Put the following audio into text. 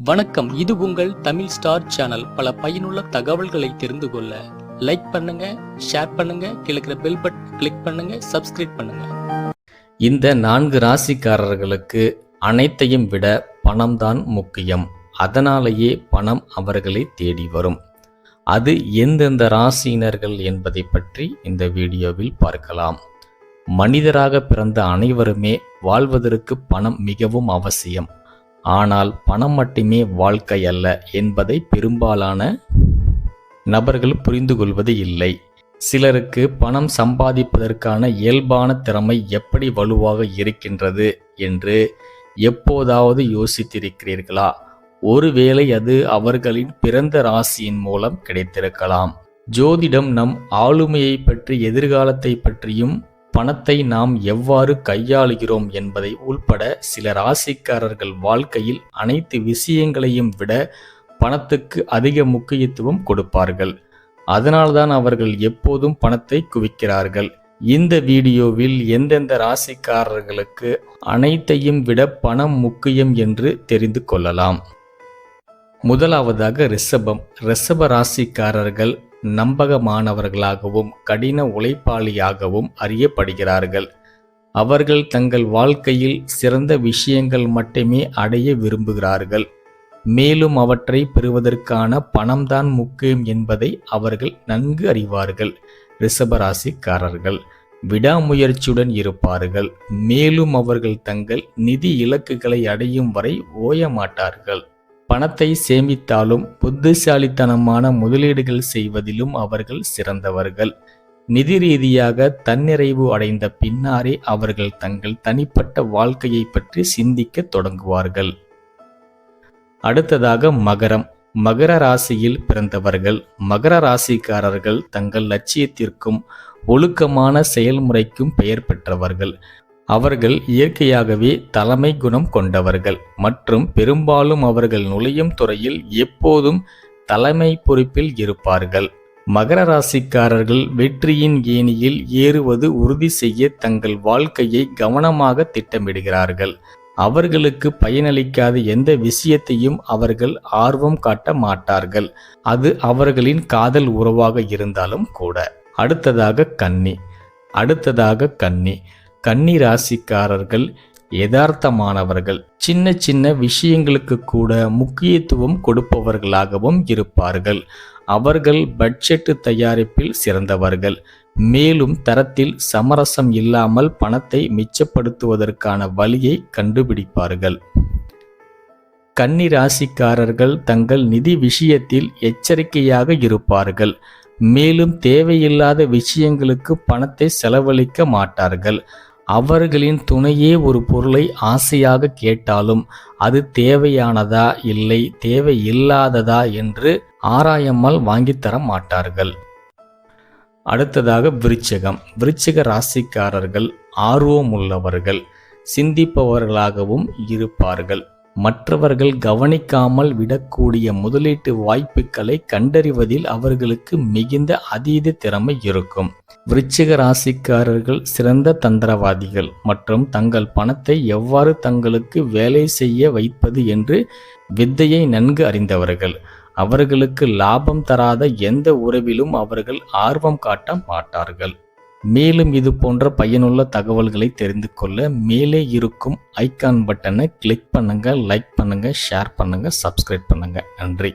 வணக்கம். இது உங்கள் தமிழ் ஸ்டார் சேனல். பல பயனுள்ள தகவல்களை தெரிந்து கொள்ள லைக் பண்ணுங்க ஷேர் பண்ணுங்க கிழக்கிற பெல் பட்டன் கிளிக் பண்ணுங்க சப்ஸ்கிரைப் பண்ணுங்க. இந்த நான்கு ராசிக்காரர்களுக்கு அனைத்தையும் விட பணம்தான் முக்கியம். அதனாலேயே பணம் அவர்களை தேடி வரும். அது எந்தெந்த ராசியினர்கள் என்பதை பற்றி இந்த வீடியோவில் பார்க்கலாம். மனிதராக பிறந்த அனைவருமே வாழ்வதற்கு பணம் மிகவும் அவசியம். ஆனால் பணம் மட்டுமே வாழ்க்கை அல்ல என்பதை பெரும்பாலான நபர்கள் புரிந்து கொள்வது இல்லை. சிலருக்கு பணம் சம்பாதிப்பதற்கான இயல்பான திறமை எப்படி வலுவாக இருக்கின்றது என்று எப்போதாவது யோசித்திருக்கிறீர்களா? ஒருவேளை அது அவர்களின் பிறந்த ராசியின் மூலம் கிடைத்திருக்கலாம். ஜோதிடம் நம் ஆளுமையை பற்றி எதிர்காலத்தை பற்றியும் பணத்தை நாம் எவ்வாறு கையாளுகிறோம் என்பதை உள்பட சில ராசிக்காரர்கள் வாழ்க்கையில் அனைத்து விஷயங்களையும் விட பணத்துக்கு அதிக முக்கியத்துவம் கொடுப்பார்கள். அதனால்தான் அவர்கள் எப்போதும் பணத்தை குவிக்கிறார்கள். இந்த வீடியோவில் எந்தெந்த ராசிக்காரர்களுக்கு அனைத்தையும் விட பணம் முக்கியம் என்று தெரிந்து கொள்ளலாம். முதலாவதாக ரிஷபம். ரிஷப ராசிக்காரர்கள் நம்பகமானவர்களாகவும் கடின உழைப்பாளியாகவும் அறியப்படுகிறார்கள். அவர்கள் தங்கள் வாழ்க்கையில் சிறந்த விஷயங்கள் மட்டுமே அடைய விரும்புகிறார்கள். மேலும் அவற்றை பெறுவதற்கான பணம்தான் முக்கியம் என்பதை அவர்கள் நன்கு அறிவார்கள். ரிஷபராசிக்காரர்கள் விடாமுயற்சியுடன் இருப்பார்கள். மேலும் அவர்கள் தங்கள் நிதி இலக்குகளை அடையும் வரை ஓய மாட்டார்கள் பணத்தை சேமித்தாலும் புத்திசாலித்தனமான முதலீடுகள் செய்வதிலும் அவர்கள் சிறந்தவர்கள். நிதி ரீதியாக தன்னிறைவு அடைந்த பின்னாரே அவர்கள் தங்கள் தனிப்பட்ட வாழ்க்கையை பற்றி சிந்திக்க தொடங்குவார்கள். அடுத்ததாக மகரம். மகர ராசியில் பிறந்தவர்கள். மகர ராசிக்காரர்கள் தங்கள் லட்சியத்திற்கும் ஒழுக்கமான செயல்முறைக்கும் பெயர் பெற்றவர்கள். அவர்கள் இயற்கையாகவே தலைமை குணம் கொண்டவர்கள். மற்றும் பெரும்பாலும் அவர்கள் நுழையும் துறையில் எப்போதும் தலைமை பொறுப்பில் இருப்பார்கள். மகர ராசிக்காரர்கள் வெற்றியின் ஏணியில் ஏறுவது உறுதி செய்ய தங்கள் வாழ்க்கையை கவனமாக திட்டமிடுகிறார்கள். அவர்களுக்கு பயனளிக்காத எந்த விஷயத்தையும் அவர்கள் ஆர்வம் காட்ட மாட்டார்கள். அது அவர்களின் காதல் உறவாக இருந்தாலும் கூட. அடுத்ததாக கன்னி. அடுத்ததாக கன்னி. கன்னி ராசிக்காரர்கள் யதார்த்தமானவர்கள். சின்ன சின்ன விஷயங்களுக்கு கூட முக்கியத்துவம் கொடுப்பவர்களாகவும் இருப்பார்கள். அவர்கள் பட்ஜெட்டு தயாரிப்பில் சிறந்தவர்கள். மேலும் தரத்தில் சமரசம் இல்லாமல் பணத்தை மிச்சப்படுத்துவதற்கான வழியை கண்டுபிடிப்பார்கள். கன்னி ராசிக்காரர்கள் தங்கள் நிதி விஷயத்தில் எச்சரிக்கையாக இருப்பார்கள். மேலும் தேவையில்லாத விஷயங்களுக்கு பணத்தை செலவழிக்க மாட்டார்கள். அவர்களின் துணையே ஒரு பொருளை ஆசையாக கேட்டாலும் அது தேவையானதா இல்லை தேவையில்லாததா என்று ஆராயாமல் வாங்கித்தர மாட்டார்கள். அடுத்ததாக விருச்சிகம். விருச்சிக ராசிக்காரர்கள் ஆர்வமுள்ளவர்கள் சிந்திப்பவர்களாகவும் இருப்பார்கள். மற்றவர்கள் கவனிக்காமல் விடக்கூடிய முதலீட்டு வாய்ப்புகளை கண்டறிவதில் அவர்களுக்கு மிகுந்த அதீத திறமை இருக்கும். விருச்சிக ராசிக்காரர்கள் சிறந்த தந்திரவாதிகள் மற்றும் தங்கள் பணத்தை எவ்வாறு தங்களுக்கு வேலை செய்ய வைப்பது என்று வித்தையை நன்கு அறிந்தவர்கள். அவர்களுக்கு லாபம் தராத எந்த உறவிலும் அவர்கள் ஆர்வம் காட்ட மாட்டார்கள். மேலும் இது போன்ற பயனுள்ள தகவல்களை தெரிந்து கொள்ள மேலே இருக்கும் ஐக்கான் பட்டனை கிளிக் பண்ணுங்கள் லைக் பண்ணுங்கள் ஷேர் பண்ணுங்கள் சப்ஸ்கிரைப் பண்ணுங்க. நன்றி.